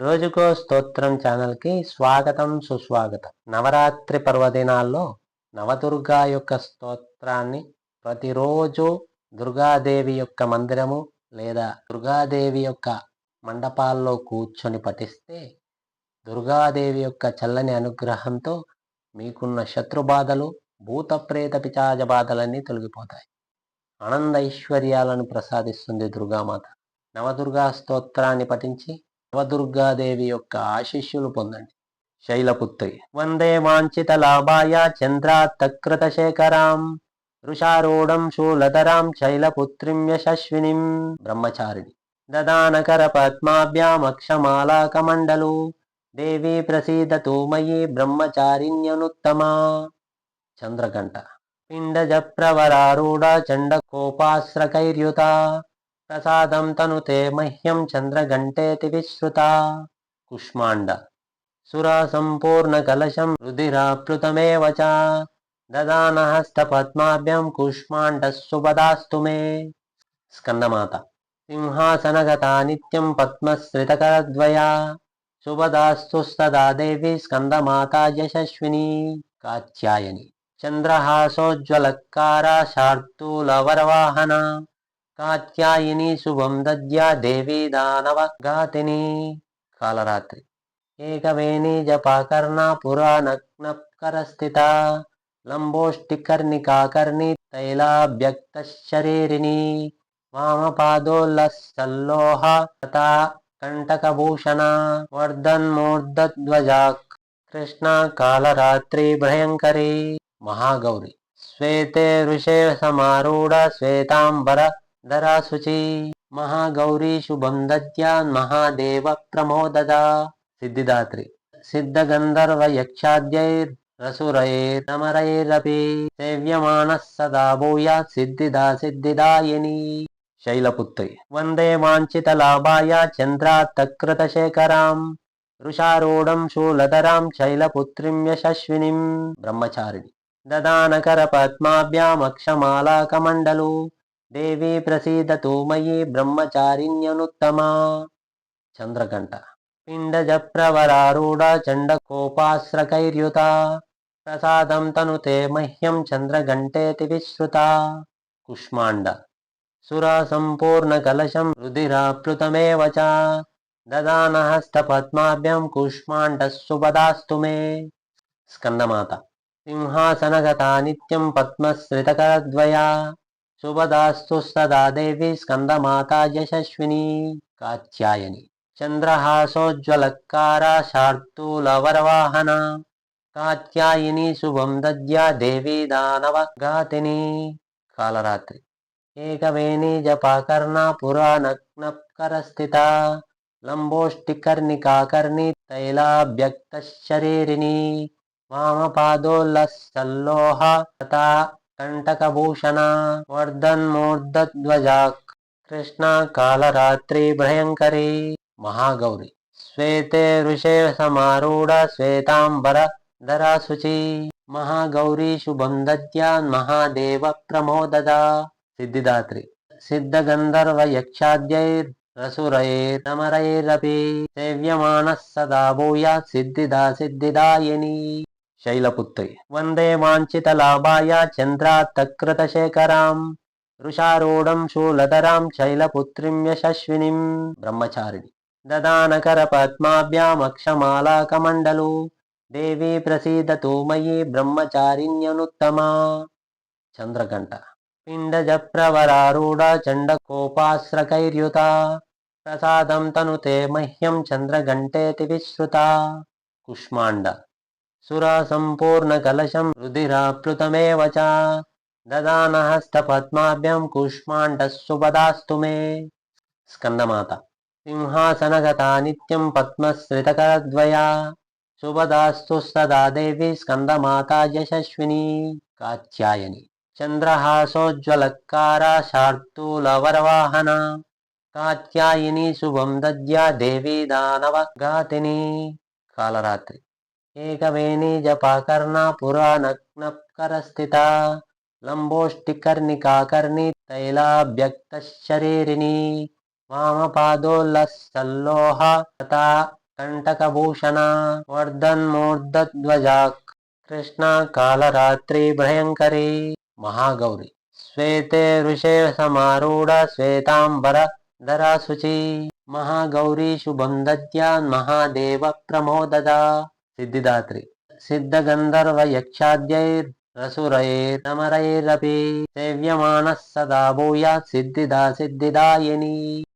రోజుకో స్తోత్రం ఛానల్కి స్వాగతం సుస్వాగతం. నవరాత్రి పర్వదినాల్లో నవదుర్గా యొక్క స్తోత్రాన్ని ప్రతిరోజు దుర్గాదేవి యొక్క మందిరము లేదా దుర్గాదేవి యొక్క మండపాల్లో కూర్చొని పఠిస్తే దుర్గాదేవి యొక్క చల్లని అనుగ్రహంతో మీకున్న శత్రుబాధలు భూత ప్రేత పిచాజ బాధలన్నీ తొలగిపోతాయి. ఆనంద ఐశ్వర్యాలను ప్రసాదిస్తుంది దుర్గామాత. నవదుర్గా స్తోత్రాన్ని పఠించి నవదుర్గాదేవి యొక్క ఆశిష్యులు పొందండి. శైలపుత్రి. వందే వాంఛిత లాభాయ చంద్రాత్తకృత శేఖరాం వృషారూఢం శూలధరాం శైలపుత్రిం యశస్వినిం. బ్రహ్మచారిణి. దదానకర పద్మాభ్యామక్షమాలాకమండలు. దేవీ ప్రసీదతు మయి బ్రహ్మచారిణ్యనుత్తమా. చంద్రకంఠ. పిండజ ప్రవరారూఢ చండకోపాశ్రకైర్యుత. ప్రసాదం తనుతే మహ్యం చంద్రఘంటేతి విశ్రుత కుష్మాండ. సురా సంపూర్ణ కలశం రుధిరాప్లుతమేవ చ. దదాన హస్తపద్మాభ్యం కుష్మాండ సుపదాస్తు మే. స్కందమాత. సింహాసనగత నిత్యం పద్మశ్రితకరద్వయా. శుభదాస్తు సదా దేవి స్కందమాత యశస్విని. కాత్యాయని. చంద్రహాసోజ్వలకారా శార్దూలవరవాహన కాత్యాయిని శుభం దద్యా దేవీ దానవ గాతిని కాలరాత్రి ఏకవేణి జపాకర్ణ పురాణగ్నకరస్థిత లంబోష్టికర్ణికాకర్ణి తైలాభ్యక్త శరీరిణి వామపాదోల్లసల్లోహ తథా కంటకభూషణ వర్ధన్మూర్ధధ్వజా కృష్ణ కాలరాత్రి భయంకరీ మహాగౌరి శ్వేతే ఋషే సమారూఢ శ్వేతాంబర ధరాశుచి మహాగౌరీ శుభం దద్యాన్ మహాదేవ ప్రమోదదా సిద్ధిదాత్రి సిద్ధగంధర్వ యక్షాద్యైర్ రసురైరమరైరపి సేవ్యమానः సదా భూయాత్ సిద్ధిదా సిద్ధిదాయని శైలపుత్రి వందే వాంఛిత లాభాయ చంద్రాత్తకృత శేఖరాం వృషారూఢం శూలధరాం శైలపుత్రిం యశస్వినిం బ్రహ్మచారిణి దదానకర పద్మాభ్యామక్షమాలాకమండలు దేవీ ప్రసీదతు మయి బ్రహ్మచారిణ్యనుత్తమా. చంద్రకంఠ పిండజ ప్రవరారూఢ చండకోపాశ్రకైర్యుత. ప్రసాదం తనుతే మహ్యం చంద్రఘంటేతి విశ్రుత. కుష్మాండ. సురా సంపూర్ణ కలశం రుధిరాప్లుతమేవ చ దదాన హస్తపద్మాభ్యం కుష్మాండ సుపదాస్తు మే. స్కందమాత. సింహాసనగత నిత్యం పద్మశ్రితకరద్వయా. శుభదాస్తు సదా దేవి స్కందమాతా యశస్విని కాత్యాయని చంద్రహాసోజ్వలకారా శార్దూలవరవాహన కాత్యాయని శుభం దద్యా దేవి దానవ గాతిని కాలరాత్రి ఏకవేణి జపాకర్ణ పురాణగ్నకరస్థిత లంబోష్టికర్ణికాకర్ణి తైలాభ్యక్త శరీరిణి వామపాదోల్లసల్లోహ తథా కంటకభూషణ వర్ధన్మూర్ధధ్వజా కృష్ణ కాళరాత్రి భయంకరీ. మహాగౌరి. శ్వేతే ఋషే సమారూఢ శ్వేతాంబర ధరా శుచి మహాగౌరీ శుభం దద్యాన్ మహాదేవ ప్రమోదదా. సిద్ధిదాత్రి. సిద్ధగంధర్వ యక్షాద్యైర్ రసురైరమరైరపి సేవ్యమానः సదా భూయాత్ సిద్ధిదా సిద్ధిదాయని. శైలపుత్రి. వందే వాంఛిత లాభాయ చంద్రాత్తకృత శేఖరాం వృషారూఢం శూలధరాం శైలపుత్రిం యశస్వినిం. బ్రహ్మచారిణి. దదానకర పద్మాభ్యామక్షమాలాకమండలు. దేవీ ప్రసీదతు మయి బ్రహ్మచారిణ్యనుత్తమా. చంద్రకంఠ పిండజ ప్రవరారూఢ చండకోపాశ్రకైర్యుత. ప్రసాదం తనుతే మహ్యం చంద్రఘంటేతి విశ్రుత. కుష్మాండ. సురా సంపూర్ణ కలశం రుధిరాప్లుతమేవ చ దదాన హస్తపద్మాభ్యం సుపదాస్తు మే స్కందమాత సింహాసనగత నిత్యం పద్మశ్రితకరద్వయా సుభదాస్తు సదా దేవి స్కందమాత యశస్విని కాత్యాయని చంద్రహాసోజ్వలకారా శార్దూలవరవాహన కాత్యాయని శుభం దద్యా దేవీ దానవ గాతిని కాలరాత్రి ఏకవేణి జపాకర్ణ పురాణగ్నకరస్థిత లంబోష్టికర్ణికాకర్ణి తైలాభ్యక్త శరీరిని వామపాదోల్లసల్లోహ తథా కంటకభూషణ వర్ధన్మూర్ధధ్వజా కృష్ణ కాళరాత్రి భయంకరీ మహాగౌరి శ్వేతే ఋషే సమారూఢ శ్వేతాంబర ధరాశుచి మహాగౌరీ శుభం దద్యాన్ మహాదేవ ప్రమోదదా సిద్ధిదాత్రి. సిద్ధ గంధర్వ యక్షాద్యైర్ రసురైరమరైరపి సేవ్యమానः సదా భూయాత్ సిద్ధిదా సిద్ధిదాయిని.